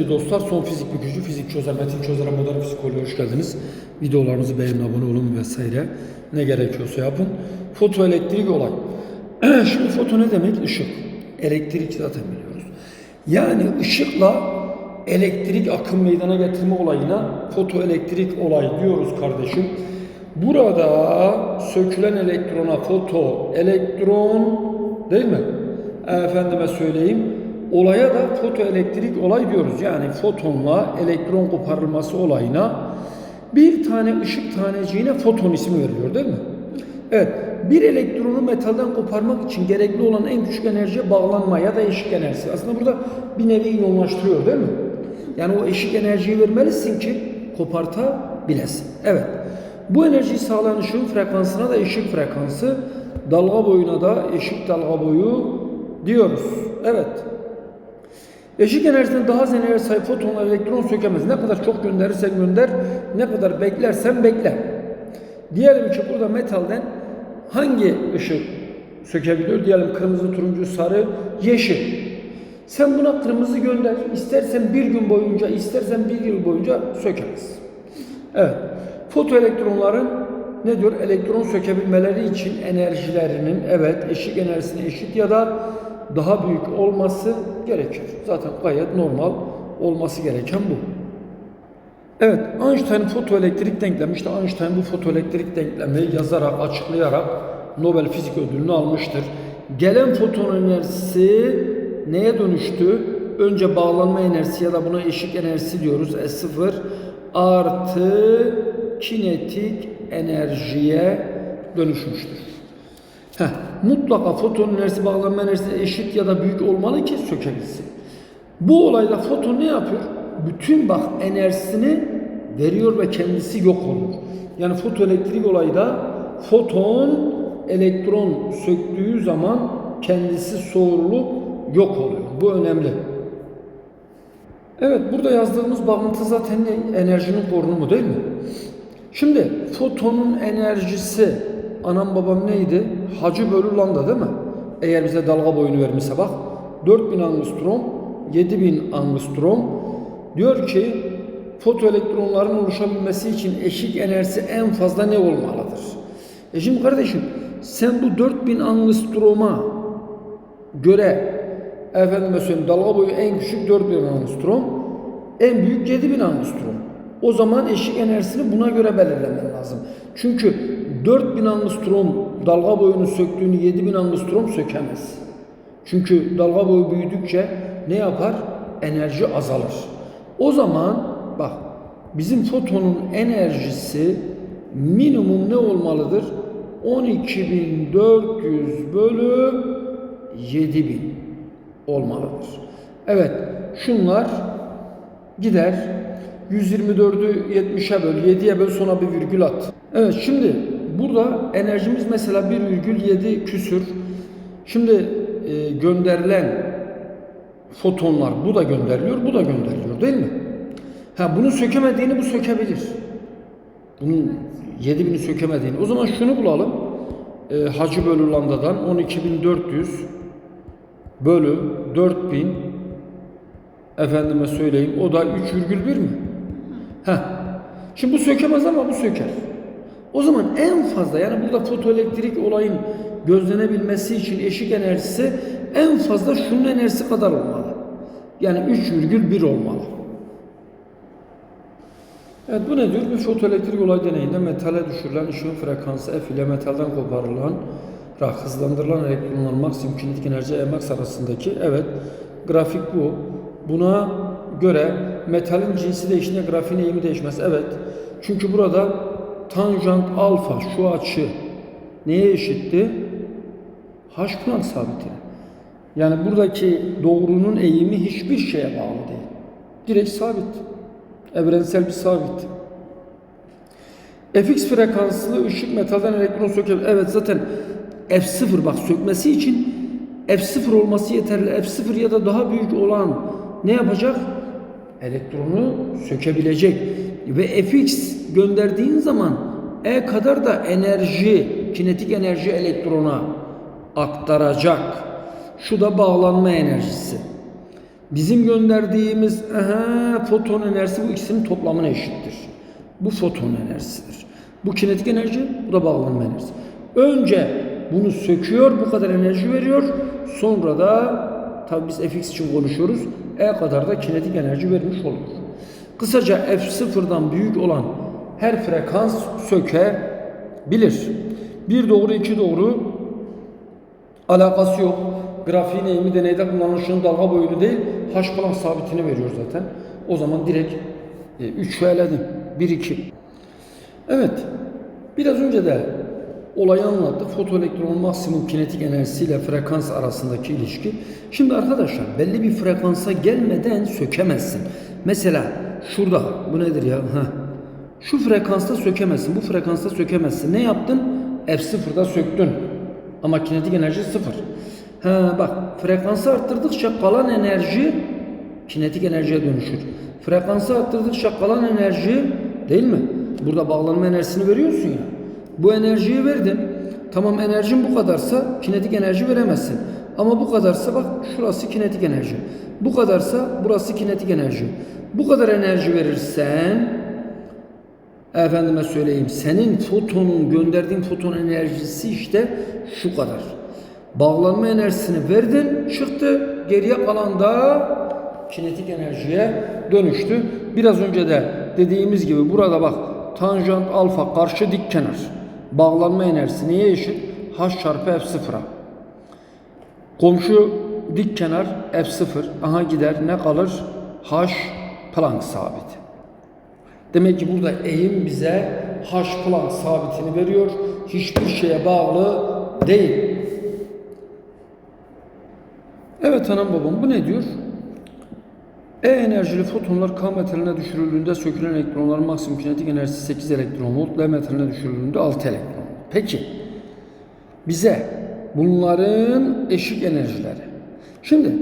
sevgili dostlar. Son fizik bükücü, fizik çözer, metin çözer, modern oluyor. Hoş geldiniz. Videolarımızı beğenin, abone olun vesaire. Ne gerekiyorsa yapın. Fotoelektrik olay. Şimdi foto ne demek? Işık. Elektrik zaten biliyoruz. Yani ışıkla elektrik akım meydana getirme olayına fotoelektrik olay diyoruz kardeşim. Burada sökülen elektrona foto elektron değil mi? Efendime söyleyeyim. Olaya da fotoelektrik olay diyoruz. Yani fotonla elektron koparılması olayına bir tane ışık taneciğine foton ismi veriliyor değil mi? Evet. Bir elektronu metalden koparmak için gerekli olan en küçük enerjiye bağlanma ya da eşik enerjisi. Aslında burada bir nevi iyonlaştırıyor değil mi? Yani o eşik enerjiyi vermelisin ki kopartabilesin. Evet. Bu enerjiyi sağlayan ışığın frekansına da eşik frekansı, dalga boyuna da eşik dalga boyu diyoruz. Evet. Eşik enerjiden daha az enerjiye sahip fotonlar elektron sökemez. Ne kadar çok gönderirsen gönder, ne kadar beklersen bekle. Diyelim ki burada metalden hangi ışık sökebiliyor? Diyelim kırmızı, turuncu, sarı, yeşil. Sen buna kırmızı gönder. İstersen bir gün boyunca, istersen bir yıl boyunca sökemez. Evet. Fotoelektronların ne diyor? Elektron sökebilmeleri için enerjilerinin evet eşik enerjisine eşit ya da daha büyük olması gerekiyor. Zaten gayet normal olması gereken bu. Evet, Einstein fotoelektrik denklemi, işte Einstein bu fotoelektrik denklemi yazarak, açıklayarak Nobel Fizik Ödülünü almıştır. Gelen foton enerjisi neye dönüştü? Önce bağlanma enerjisi ya da buna eşik enerjisi diyoruz. S0 artı kinetik enerjiye dönüşmüştür. Heh, mutlaka foton enerjisi bağlanma enerjisi eşit ya da büyük olmalı ki sökebilsin. Bu olayda foton ne yapıyor? Bütün bak enerjisini veriyor ve kendisi yok oluyor. Yani fotoelektrik olayda foton elektron söktüğü zaman kendisi soğurulup yok oluyor. Bu önemli. Evet burada yazdığımız bağıntı zaten ne? enerjinin korunumu değil mi? Şimdi fotonun enerjisi anam babam neydi? Hacı bölü değil mi? Eğer bize dalga boyunu vermişse bak 4000 angstrom 7000 angstrom diyor ki fotoelektronların oluşabilmesi için eşik enerjisi en fazla ne olmalıdır? E şimdi kardeşim sen bu 4000 angstroma göre efendime söyleyeyim dalga boyu en küçük 4000 angstrom en büyük 7000 angstrom. O zaman eşik enerjisini buna göre belirlemen lazım. Çünkü 4000 angstrom dalga boyunu söktüğünü 7000 angstrom sökemez. Çünkü dalga boyu büyüdükçe ne yapar? Enerji azalır. O zaman bak bizim fotonun enerjisi minimum ne olmalıdır? 12.400 bölü 7000 olmalıdır. Evet şunlar gider 124'ü 70'e böl 7'ye böl sonra bir virgül at. Evet şimdi burada enerjimiz mesela 1,7 küsür. Şimdi e, gönderilen fotonlar bu da gönderiliyor bu da gönderiliyor değil mi? Ha bunu sökemediğini bu sökebilir. Bunun 7000'i sökemediğini. O zaman şunu bulalım. E, Hacı bölü lambdadan 12400 bölü 4000 efendime söyleyeyim o da 3,1 mi? Ha. Şimdi bu sökemez ama bu söker. O zaman en fazla yani burada fotoelektrik olayın gözlenebilmesi için eşik enerjisi en fazla şunun enerjisi kadar olmalı. Yani 3,1 olmalı. Evet bu ne diyor? Bir fotoelektrik olay deneyinde metale düşürülen ışığın frekansı F ile metalden koparılan hızlandırılan elektronlar maksimum kinetik enerji Emax arasındaki evet grafik bu. Buna göre metalin cinsi değiştiğinde grafiğin eğimi değişmez. Evet. Çünkü burada tanjant alfa şu açı neye eşitti? H Planck sabitine. Yani buradaki doğrunun eğimi hiçbir şeye bağlı değil. Direkt sabit. Evrensel bir sabit. Fx frekanslı ışık metalden elektron sökebilir. Evet zaten F0 bak sökmesi için F0 olması yeterli. F0 ya da daha büyük olan ne yapacak? Elektronu sökebilecek. Ve Fx gönderdiğin zaman E kadar da enerji, kinetik enerji elektrona aktaracak. Şu da bağlanma enerjisi. Bizim gönderdiğimiz aha, foton enerjisi bu ikisinin toplamına eşittir. Bu foton enerjisidir. Bu kinetik enerji, bu da bağlanma enerjisi. Önce bunu söküyor, bu kadar enerji veriyor. Sonra da tabi biz fx için konuşuyoruz. E kadar da kinetik enerji vermiş oluyor. Kısaca f0'dan büyük olan her frekans sökebilir. Bir doğru, iki doğru alakası yok. Grafiğin eğimi deneyde kullanılışının dalga boyunu değil, h plan sabitini veriyor zaten. O zaman direkt 3'ü eledim. 1, 2. Evet. Biraz önce de olayı anlattık. Fotoelektronun maksimum kinetik enerjisiyle frekans arasındaki ilişki. Şimdi arkadaşlar belli bir frekansa gelmeden sökemezsin. Mesela şurada bu nedir ya? Heh. Şu frekansta sökemezsin. Bu frekansta sökemezsin. Ne yaptın? F0'da söktün. Ama kinetik enerji sıfır. Ha bak frekansı arttırdıkça kalan enerji kinetik enerjiye dönüşür. Frekansı arttırdıkça kalan enerji değil mi? Burada bağlanma enerjisini veriyorsun ya. Bu enerjiyi verdin. Tamam enerjin bu kadarsa kinetik enerji veremezsin. Ama bu kadarsa bak şurası kinetik enerji. Bu kadarsa burası kinetik enerji. Bu kadar enerji verirsen efendime söyleyeyim senin fotonun gönderdiğin foton enerjisi işte şu kadar. Bağlanma enerjisini verdin çıktı geriye kalan da kinetik enerjiye dönüştü. Biraz önce de dediğimiz gibi burada bak tanjant alfa karşı dik kenar. Bağlanma enerjisi neye eşit? H çarpı F0'a. Komşu dik kenar F0. Aha gider ne kalır? H Planck sabiti. Demek ki burada eğim bize H Planck sabitini veriyor. Hiçbir şeye bağlı değil. Evet anam babam bu ne diyor? E enerjili fotonlar K metaline düşürüldüğünde sökülen elektronların maksimum kinetik enerjisi 8 elektron volt, L metaline düşürüldüğünde 6 elektron. Peki bize bunların eşik enerjileri. Şimdi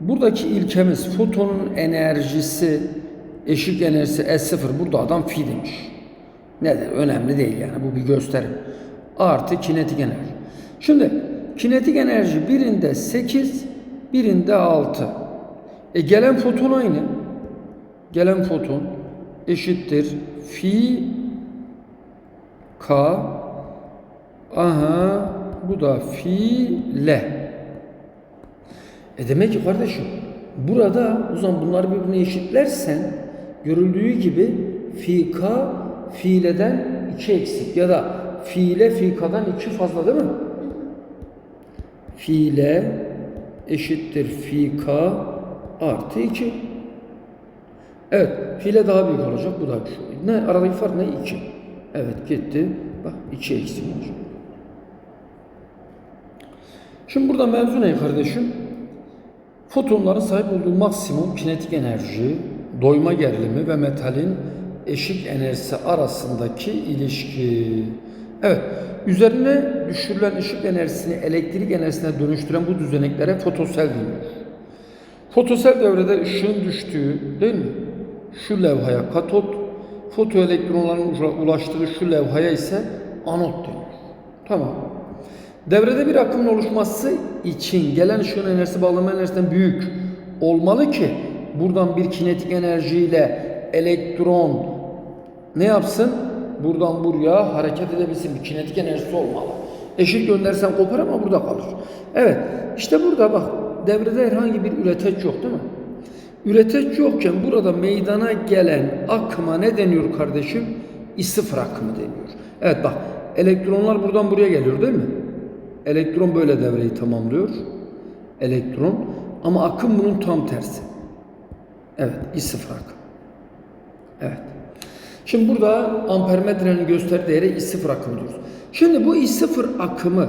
buradaki ilkemiz fotonun enerjisi eşik enerjisi S0 burada adam fi demiş. Nedir? Önemli değil yani bu bir gösterim. Artı kinetik enerji. Şimdi kinetik enerji birinde 8, birinde 6. E gelen foton aynı. Gelen foton eşittir fi k aha bu da fi l. E demek ki kardeşim burada o zaman bunları birbirine eşitlersen görüldüğü gibi fi k fiileden 2 eksik ya da fiile fi k'dan 2 fazla değil mi? Fiile eşittir fi k artı 2. Evet, fiile daha büyük olacak. Bu da şu. Ne? Aradaki fark ne? 2. Evet, gitti. Bak 2 eksik olacak. Şimdi burada mevzu ne kardeşim? Fotonların sahip olduğu maksimum kinetik enerji, doyma gerilimi ve metalin eşik enerjisi arasındaki ilişki. Evet, üzerine düşürülen ışık enerjisini elektrik enerjisine dönüştüren bu düzeneklere fotosel deniyor. Fotosel devrede ışığın düştüğü değil mi? Şu levhaya katot, fotoelektronların ulaştığı şu levhaya ise anot deniyor. Tamam. Devrede bir akımın oluşması için gelen ışığın enerjisi bağlama enerjisinden büyük olmalı ki buradan bir kinetik enerjiyle elektron ne yapsın? Buradan buraya hareket edebilsin. Bir kinetik enerjisi olmalı. Eşit göndersen kopar ama burada kalır. Evet. işte burada bak devrede herhangi bir üreteç yok değil mi? Üreteç yokken burada meydana gelen akıma ne deniyor kardeşim? İssıfır akımı deniyor. Evet bak elektronlar buradan buraya geliyor değil mi? Elektron böyle devreyi tamamlıyor. Elektron ama akım bunun tam tersi. Evet, İ0 akım. Evet. Şimdi burada ampermetrenin gösterdiği yere I0 akımı diyoruz. Şimdi bu I0 akımı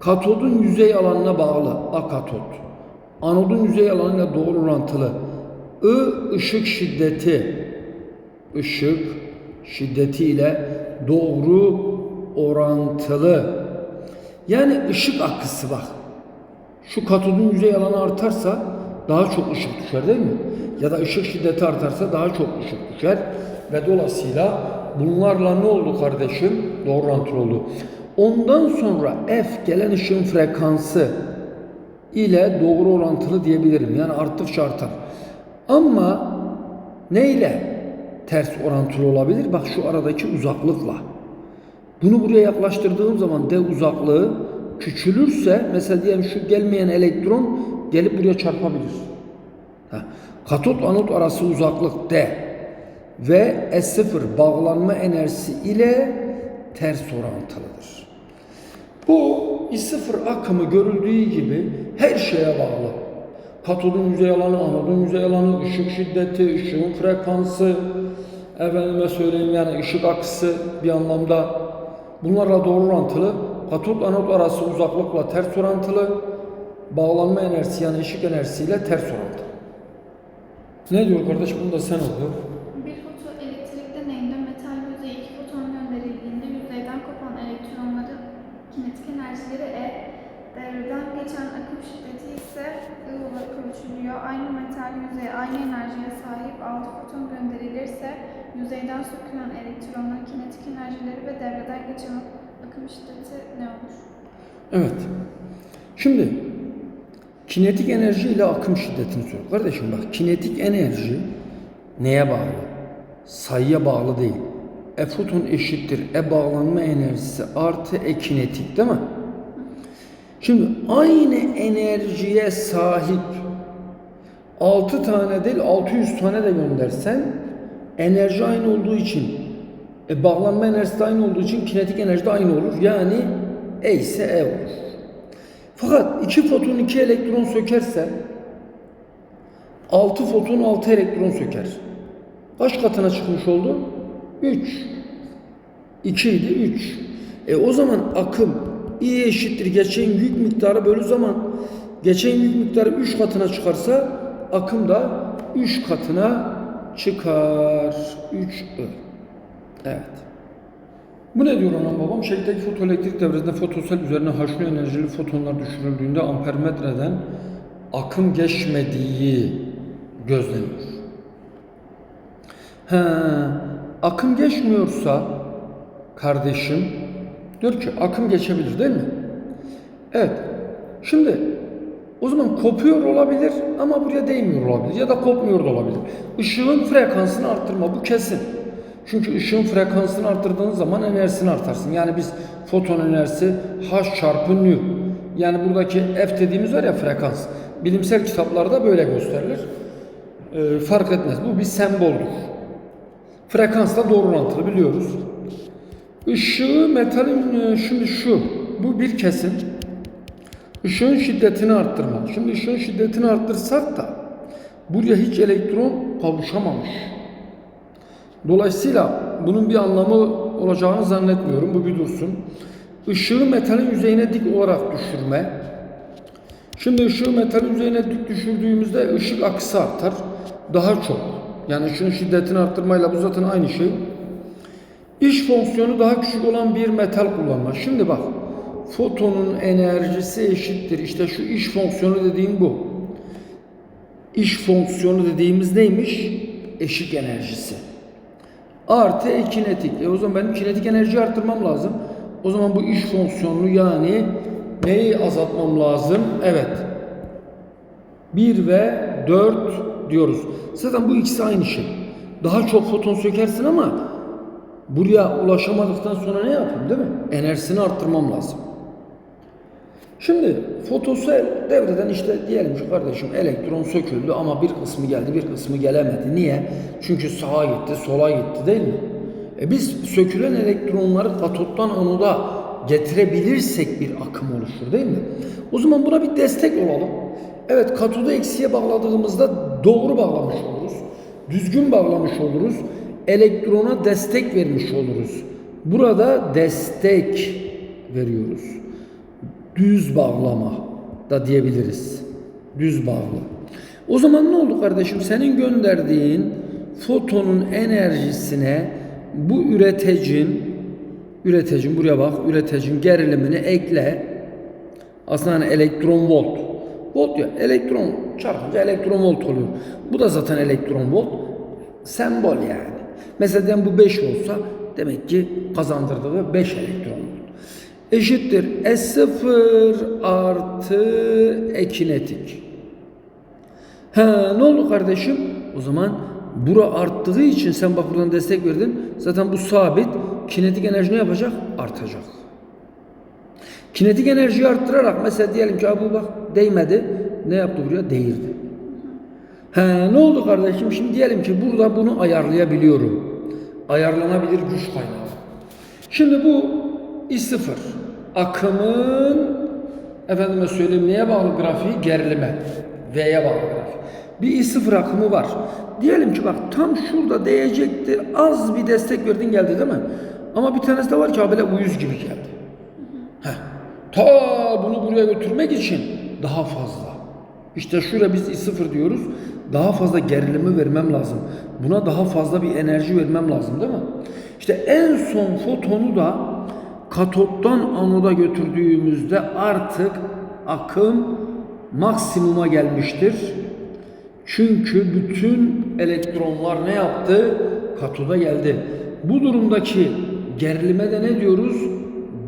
katodun yüzey alanına bağlı akatot. Anodun yüzey alanıyla doğru orantılı. I ışık şiddeti ışık şiddetiyle doğru orantılı. Yani ışık akısı bak. Şu katodun yüzey alanı artarsa daha çok ışık düşer değil mi? Ya da ışık şiddeti artarsa daha çok ışık düşer. Ve dolayısıyla bunlarla ne oldu kardeşim? Doğru orantılı oldu. Ondan sonra F gelen ışığın frekansı ile doğru orantılı diyebilirim. Yani arttıkça artar. Ama neyle ters orantılı olabilir? Bak şu aradaki uzaklıkla. Bunu buraya yaklaştırdığım zaman D uzaklığı küçülürse mesela diyelim şu gelmeyen elektron gelip buraya çarpabilir. Ha. Katot anot arası uzaklık D ve S0 bağlanma enerjisi ile ters orantılıdır. Bu I0 akımı görüldüğü gibi her şeye bağlı. Katodun yüzey alanı, anodun yüzey alanı, ışık şiddeti, ışığın frekansı, efendime söyleyeyim yani ışık akısı bir anlamda bunlarla doğru orantılı. Katot anot arası uzaklıkla ters orantılı. Bağlanma enerjisi yani ışık enerjisiyle ters orantılı. Ne diyor kardeş? Bunu da sen oku. Bir fotoelektrik deneyinde metal yüzeye iki foton gönderildiğinde yüzeyden kopan elektronların kinetik enerjileri E, devreden geçen akım şiddeti ise I olarak ölçülüyor. Aynı metal yüzeye aynı enerjiye sahip 6 foton gönderilirse yüzeyden sökülen elektronların kinetik enerjileri ve devreden geçen akım şiddeti ne olur? Evet. Şimdi kinetik enerji ile akım şiddetini sor. Kardeşim bak kinetik enerji neye bağlı? Sayıya bağlı değil. E foton eşittir e bağlanma enerjisi artı e kinetik değil mi? Şimdi aynı enerjiye sahip 6 tane değil 600 tane de göndersen enerji aynı olduğu için e, bağlanma enerjisi aynı olduğu için kinetik enerji de aynı olur. Yani E ise E olur. Fakat iki foton iki elektron sökerse 6 foton 6 elektron söker. Kaç katına çıkmış oldu? 3. 2 idi 3. E o zaman akım I eşittir geçen yük miktarı bölü zaman. Geçen yük miktarı 3 katına çıkarsa akım da 3 katına çıkar. 3 I. Evet. Bu ne diyor anam babam? Şekildeki fotoelektrik devresinde fotosel üzerine haşlı enerjili fotonlar düşürüldüğünde ampermetreden akım geçmediği gözleniyor. He, akım geçmiyorsa kardeşim diyor ki akım geçebilir değil mi? Evet. Şimdi o zaman kopuyor olabilir ama buraya değmiyor olabilir ya da kopmuyor da olabilir. Işığın frekansını arttırma bu kesin. Çünkü ışığın frekansını arttırdığın zaman enerjisini artarsın. Yani biz foton enerjisi H çarpı nu. Yani buradaki F dediğimiz var ya frekans. Bilimsel kitaplarda böyle gösterilir. Ee, fark etmez. Bu bir semboldür. Frekansla doğru orantılı biliyoruz. Işığı metalin e, şimdi şu. Bu bir kesin. Işığın şiddetini arttırma. Şimdi ışığın şiddetini arttırsak da buraya hiç elektron kavuşamamış. Dolayısıyla bunun bir anlamı olacağını zannetmiyorum. Bu bir dursun. Işığı metalin yüzeyine dik olarak düşürme. Şimdi ışığı metalin yüzeyine dik düşürdüğümüzde ışık akısı artar. Daha çok. Yani ışığın şiddetini arttırmayla bu zaten aynı şey. İş fonksiyonu daha küçük olan bir metal kullanma. Şimdi bak. Fotonun enerjisi eşittir. İşte şu iş fonksiyonu dediğim bu. İş fonksiyonu dediğimiz neymiş? Eşik enerjisi. Artı kinetik. E o zaman benim kinetik enerjiyi arttırmam lazım. O zaman bu iş fonksiyonunu yani neyi azaltmam lazım? Evet. 1 ve 4 diyoruz. Zaten bu ikisi aynı şey. Daha çok foton sökersin ama buraya ulaşamadıktan sonra ne yapayım değil mi? Enerjisini arttırmam lazım. Şimdi fotosel devreden işte diyelim ki kardeşim elektron söküldü ama bir kısmı geldi bir kısmı gelemedi. Niye? Çünkü sağa gitti sola gitti değil mi? E biz sökülen elektronları katottan anoda getirebilirsek bir akım oluşur değil mi? O zaman buna bir destek olalım. Evet katodu eksiye bağladığımızda doğru bağlamış oluruz. Düzgün bağlamış oluruz. Elektrona destek vermiş oluruz. Burada destek veriyoruz düz bağlama da diyebiliriz. Düz bağlı. O zaman ne oldu kardeşim? Senin gönderdiğin fotonun enerjisine bu üreticin üreticin buraya bak üreticin gerilimini ekle. Aslında hani elektron volt. Volt ya elektron çarpınca elektron volt oluyor. Bu da zaten elektron volt. Sembol yani. Mesela bu 5 olsa demek ki kazandırdığı 5 elektron. Eşittir S0 artı E kinetik. He ne oldu kardeşim? O zaman bura arttığı için sen bak buradan destek verdin. Zaten bu sabit. Kinetik enerji ne yapacak? Artacak. Kinetik enerjiyi arttırarak mesela diyelim ki bu bak değmedi. Ne yaptı buraya? Değirdi. He ne oldu kardeşim? Şimdi diyelim ki burada bunu ayarlayabiliyorum. Ayarlanabilir güç kaynağı. Şimdi bu I0 akımın efendime söyleyeyim neye bağlı grafiği? Gerilime. V'ye bağlı grafik. Bir I0 akımı var. Diyelim ki bak tam şurada değecektir. Az bir destek verdin geldi değil mi? Ama bir tanesi de var ki böyle uyuz gibi geldi. Heh. Ta bunu buraya götürmek için daha fazla. İşte şuraya biz I0 diyoruz. Daha fazla gerilimi vermem lazım. Buna daha fazla bir enerji vermem lazım değil mi? İşte en son fotonu da katottan anoda götürdüğümüzde artık akım maksimuma gelmiştir. Çünkü bütün elektronlar ne yaptı? Katoda geldi. Bu durumdaki gerilime de ne diyoruz?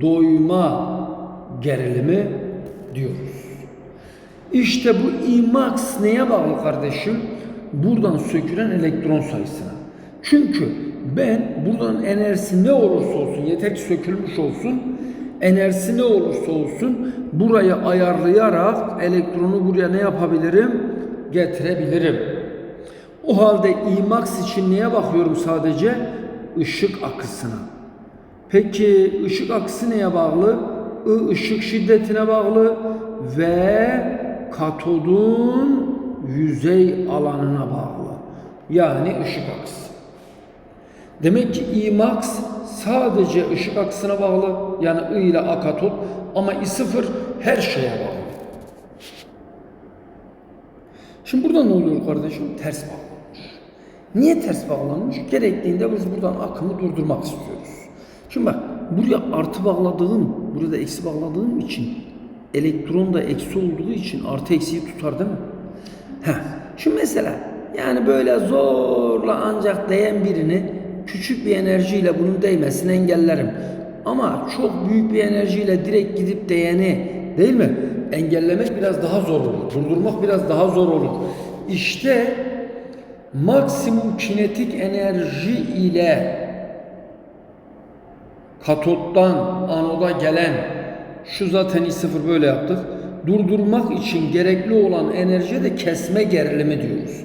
Doyma gerilimi diyoruz. İşte bu Imax neye bağlı kardeşim? Buradan sökülen elektron sayısına. Çünkü ben buradan enerjisi ne olursa olsun, yeter ki sökülmüş olsun, enerjisi ne olursa olsun burayı ayarlayarak elektronu buraya ne yapabilirim? Getirebilirim. O halde Imax için neye bakıyorum sadece? Işık akısına. Peki ışık akısı neye bağlı? I ışık şiddetine bağlı ve katodun yüzey alanına bağlı. Yani ışık akısı. Demek ki Imax sadece ışık akısına bağlı. Yani I ile A katot ama I0 her şeye bağlı. Şimdi burada ne oluyor kardeşim? Ters bağlanmış. Niye ters bağlanmış? Gerektiğinde biz buradan akımı durdurmak istiyoruz. Şimdi bak buraya artı bağladığım, burada eksi bağladığım için elektron da eksi olduğu için artı eksiyi tutar değil mi? Heh. Şimdi mesela yani böyle zorla ancak değen birini küçük bir enerjiyle bunun değmesini engellerim. Ama çok büyük bir enerjiyle direkt gidip değeni değil mi? Engellemek biraz daha zor olur. Durdurmak biraz daha zor olur. İşte maksimum kinetik enerji ile katottan anoda gelen şu zaten I0 böyle yaptık. Durdurmak için gerekli olan enerjiye de kesme gerilimi diyoruz.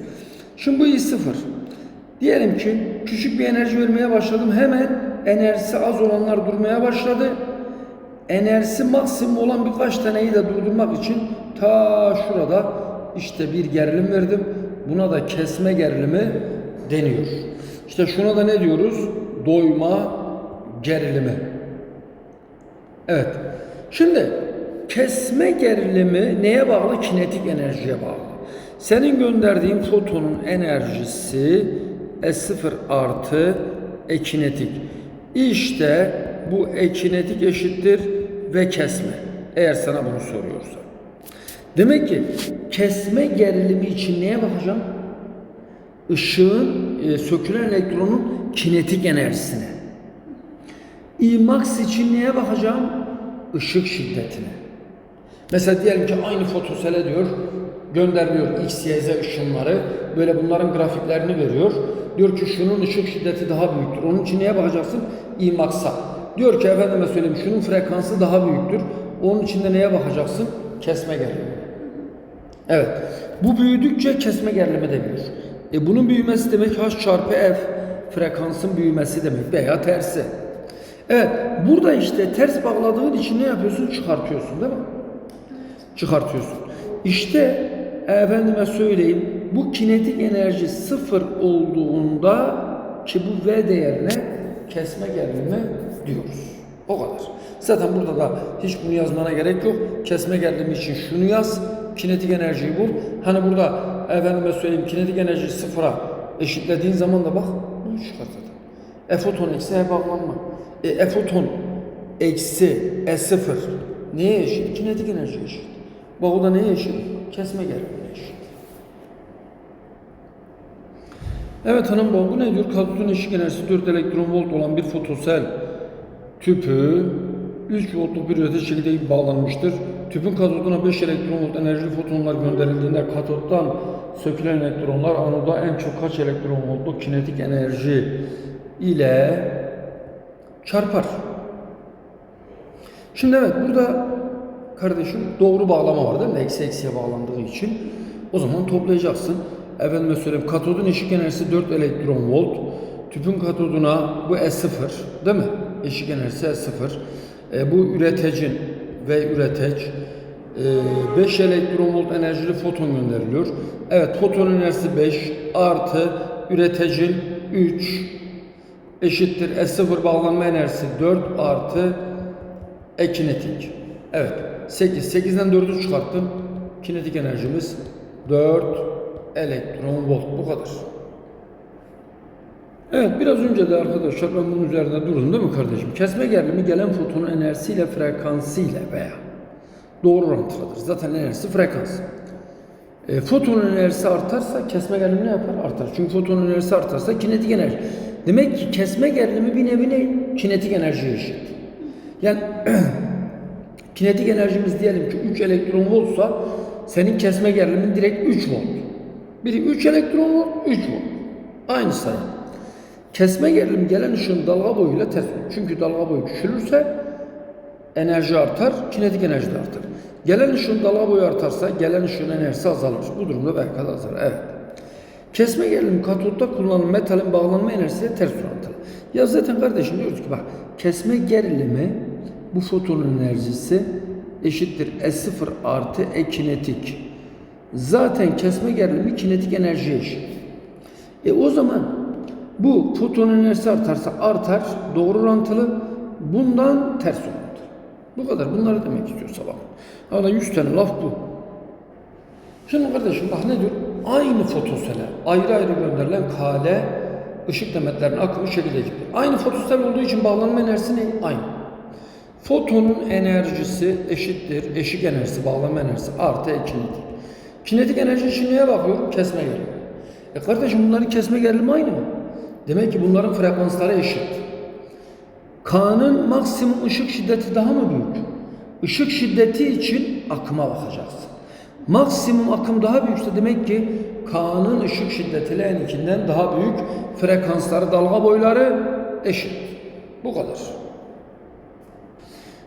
Şimdi bu I0. Diyelim ki küçük bir enerji vermeye başladım. Hemen enerjisi az olanlar durmaya başladı. Enerjisi maksimum olan birkaç taneyi de durdurmak için ta şurada işte bir gerilim verdim. Buna da kesme gerilimi deniyor. İşte şuna da ne diyoruz? Doyma gerilimi. Evet. Şimdi kesme gerilimi neye bağlı? Kinetik enerjiye bağlı. Senin gönderdiğin fotonun enerjisi S0 artı ekinetik. İşte bu ekinetik eşittir ve kesme. Eğer sana bunu soruyorsa. Demek ki kesme gerilimi için neye bakacağım? Işığın, e, sökülen elektronun kinetik enerjisine. Imax için neye bakacağım? Işık şiddetine. Mesela diyelim ki aynı fotosele diyor, gönderiliyor X, Y, Z ışınları. Böyle bunların grafiklerini veriyor. Diyor ki şunun ışık şiddeti daha büyüktür. Onun için neye bakacaksın? Imax'a. Diyor ki efendime söyleyeyim şunun frekansı daha büyüktür. Onun için de neye bakacaksın? Kesme gerilimi. Evet. Bu büyüdükçe kesme gerilimi de büyür. E bunun büyümesi demek H çarpı F frekansın büyümesi demek veya tersi. Evet. Burada işte ters bağladığın için ne yapıyorsun? Çıkartıyorsun değil mi? Çıkartıyorsun. İşte efendime söyleyeyim bu kinetik enerji sıfır olduğunda ki bu V değerine kesme gerilimi diyoruz. O kadar. Zaten burada da hiç bunu yazmana gerek yok. Kesme gerilimi için şunu yaz. Kinetik enerjiyi bul. Hani burada efendime söyleyeyim kinetik enerjiyi sıfıra eşitlediğin zaman da bak bunu çıkar zaten. E foton eksi E bağlanma. E, E foton eksi E sıfır neye eşit? Kinetik enerji eşit. Bak o da neye eşit? Kesme gerilimi eşit. Evet hanım bu ne diyor? Katyonun eşik enerjisi 4 elektron volt olan bir fotosel tüpü 3 voltluk bir üretici şekilde bağlanmıştır. Tüpün katoduna 5 elektron volt enerjili fotonlar gönderildiğinde katottan sökülen elektronlar anoda en çok kaç elektron voltluk kinetik enerji ile çarpar. Şimdi evet burada kardeşim doğru bağlama var değil mi? Eksi eksiye bağlandığı için. O zaman toplayacaksın. Efendime söyleyeyim katodun eşik enerjisi 4 elektron volt. Tüpün katoduna bu E0 değil mi? Eşik enerjisi E0. E, bu üreticin ve üreteç 5 elektron volt enerjili foton gönderiliyor. Evet foton enerjisi 5 artı üreticin 3 eşittir E0 bağlanma enerjisi 4 artı e kinetik. Evet. 8. 8'den 4'ü çıkarttım. Kinetik enerjimiz 4 elektron volt. Bu kadar. Evet biraz önce de arkadaşlar ben bunun üzerinde durdum değil mi kardeşim? Kesme gerilimi gelen fotonun enerjisiyle frekansıyla veya doğru orantılıdır. Zaten enerjisi frekans. E, fotonun enerjisi artarsa kesme gerilimi ne yapar? Artar. Çünkü fotonun enerjisi artarsa kinetik enerji. Demek ki kesme gerilimi bir nevi ne? Kinetik enerjiye eşit. Yani kinetik enerjimiz diyelim ki 3 elektron voltsa senin kesme gerilimin direkt 3 volt. Biri 3 elektron volt, 3 volt. Aynı sayı. Kesme gerilim gelen ışığın dalga boyuyla ters olur. Çünkü dalga boyu küçülürse enerji artar, kinetik enerji de artar. Gelen ışığın dalga boyu artarsa gelen ışığın enerjisi azalır. Bu durumda belki azalır. Evet. Kesme gerilim katotta kullanılan metalin bağlanma enerjisiyle ters orantılı. Ya zaten kardeşim diyoruz ki bak kesme gerilimi bu fotonun enerjisi eşittir S0 artı E kinetik. Zaten kesme gerilimi kinetik enerjiye eşit. E o zaman bu fotonun enerjisi artarsa artar, doğru orantılı, bundan ters orantılı. Bu kadar. Bunları demek istiyor sabah. Arada 100 tane laf bu. Şimdi kardeşim bak ne diyor? Aynı fotosele ayrı ayrı gönderilen kale ışık demetlerinin akımı şekilde gidiyor. Aynı fotosel olduğu için bağlanma enerjisi ne? Aynı. Fotonun enerjisi eşittir. Eşik enerjisi, bağlanma enerjisi artı E kinetik. Enerji için neye bakıyorum? Kesme gerilimi. E kardeşim bunların kesme gerilimi aynı mı? Demek ki bunların frekansları eşit. K'nın maksimum ışık şiddeti daha mı büyük? Işık şiddeti için akıma bakacaksın. Maksimum akım daha büyükse demek ki K'nın ışık şiddeti L'ninkinden daha büyük. Frekansları, dalga boyları eşit. Bu kadar.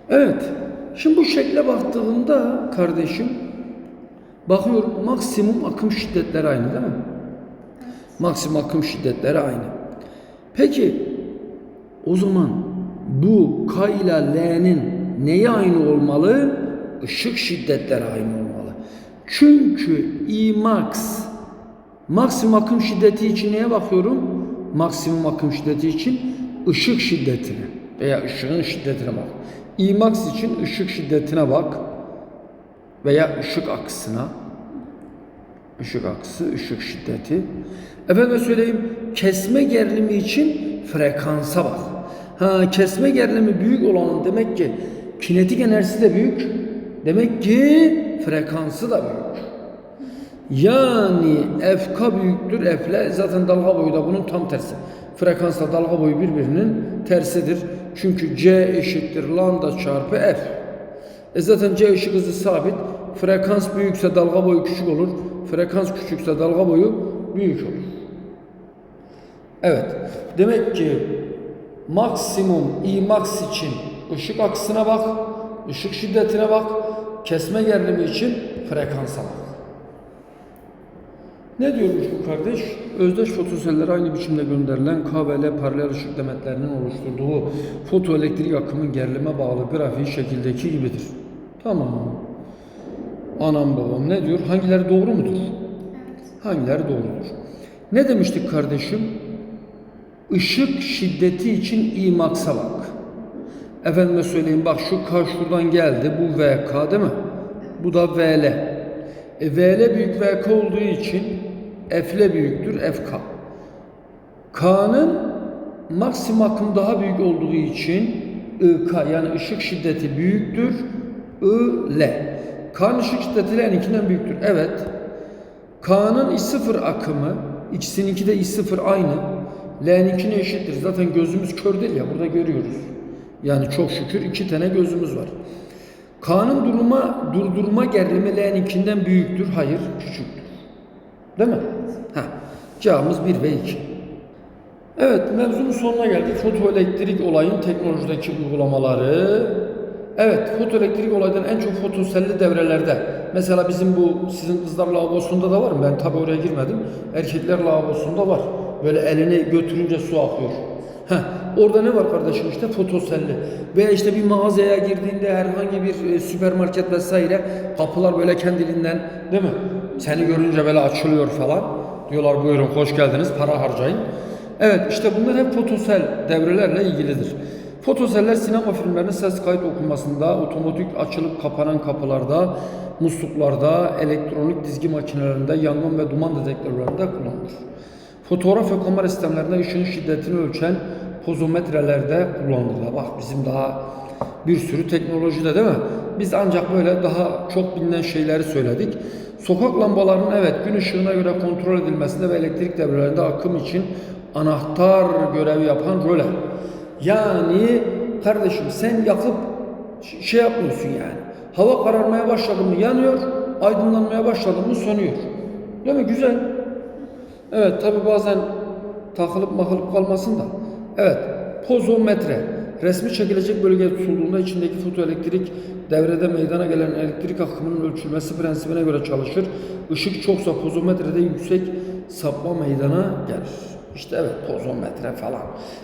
Evet. Şimdi bu şekle baktığımda kardeşim bakıyorum maksimum akım şiddetleri aynı değil mi? Maksimum akım şiddetleri aynı. Peki o zaman bu K ile L'nin neyi aynı olmalı? Işık şiddetleri aynı olmalı. Çünkü Imax maksimum akım şiddeti için neye bakıyorum? Maksimum akım şiddeti için ışık şiddetine veya ışığın şiddetine bak. Imax için ışık şiddetine bak veya ışık aksına. Işık aksı, ışık şiddeti. Efendim söyleyeyim, kesme gerilimi için frekansa bak. Ha, kesme gerilimi büyük olanın demek ki kinetik enerjisi de büyük. Demek ki frekansı da büyük. Yani FK büyüktür F'le zaten dalga boyu da bunun tam tersi. Frekansla dalga boyu birbirinin tersidir. Çünkü C eşittir lambda çarpı F. E zaten C ışık hızı sabit. Frekans büyükse dalga boyu küçük olur. Frekans küçükse dalga boyu büyük olur. Evet. Demek ki maksimum Imax için ışık aksına bak, ışık şiddetine bak, kesme gerilimi için frekansa bak. Ne diyormuş bu kardeş? Özdeş fotosellere aynı biçimde gönderilen K ve L paralel ışık demetlerinin oluşturduğu fotoelektrik akımın gerilime bağlı grafiği şekildeki gibidir. Tamam. Anam babam ne diyor? Hangileri doğru mudur? Hangileri doğrudur? Ne demiştik kardeşim? Işık şiddeti için Imax'a bak. Efendime söyleyeyim bak şu K şuradan geldi. Bu VK değil mi? Bu da VL. E, VL büyük VK olduğu için F'le büyüktür FK. K'nın maksimum akım daha büyük olduğu için IK yani ışık şiddeti büyüktür IL. K'nın ışık şiddeti L'ninkinden büyüktür. Evet. K'nın I0 akımı ikisininki de I0 aynı. L'ninkine eşittir. Zaten gözümüz kör değil ya burada görüyoruz. Yani çok şükür iki tane gözümüz var. K'nın duruma, durdurma gerilimi L'ninkinden büyüktür. Hayır, küçüktür. Değil mi? Cevabımız 1 ve 2. Evet, mevzunun sonuna geldik. Fotoelektrik olayın teknolojideki uygulamaları. Evet, fotoelektrik olaydan en çok fotoselli devrelerde. Mesela bizim bu sizin kızlar lavabosunda da var mı? Ben tabi oraya girmedim. Erkekler lavabosunda var. Böyle elini götürünce su akıyor. Heh, orada ne var kardeşim işte fotoselli. Veya işte bir mağazaya girdiğinde herhangi bir e, süpermarket vesaire kapılar böyle kendiliğinden değil mi? Seni görünce böyle açılıyor falan. Diyorlar buyurun hoş geldiniz para harcayın. Evet işte bunlar hep fotosel devrelerle ilgilidir. Fotoseller sinema filmlerinin ses kayıt okunmasında, otomatik açılıp kapanan kapılarda, musluklarda, elektronik dizgi makinelerinde, yanma ve duman dedektörlerinde kullanılır. Fotoğraf ve kamera sistemlerinde ışığın şiddetini ölçen pozometrelerde kullanılır. Bak bizim daha bir sürü teknolojide değil mi? Biz ancak böyle daha çok bilinen şeyleri söyledik. Sokak lambalarının evet gün ışığına göre kontrol edilmesinde ve elektrik devrelerinde akım için anahtar görevi yapan röle. Yani kardeşim sen yakıp şey yapmıyorsun yani. Hava kararmaya başladı mı yanıyor, aydınlanmaya başladı mı söndürüyor. Değil mi? Güzel. Evet tabi bazen takılıp makılıp kalmasın da. Evet pozometre resmi çekilecek bölge tutulduğunda içindeki fotoelektrik devrede meydana gelen elektrik akımının ölçülmesi prensibine göre çalışır. Işık çoksa pozometrede yüksek sapma meydana gelir. İşte evet pozometre falan.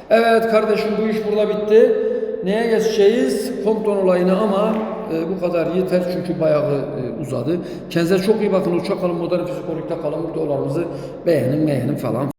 Evet kardeşim bu iş burada bitti. Neye geçeceğiz? Kompton olayını ama e, bu kadar yeter çünkü bayağı e, uzadı. Kendinize çok iyi bakın. Uçak kalın, modern fizik kalın. Videolarımızı beğenin, beğenin falan.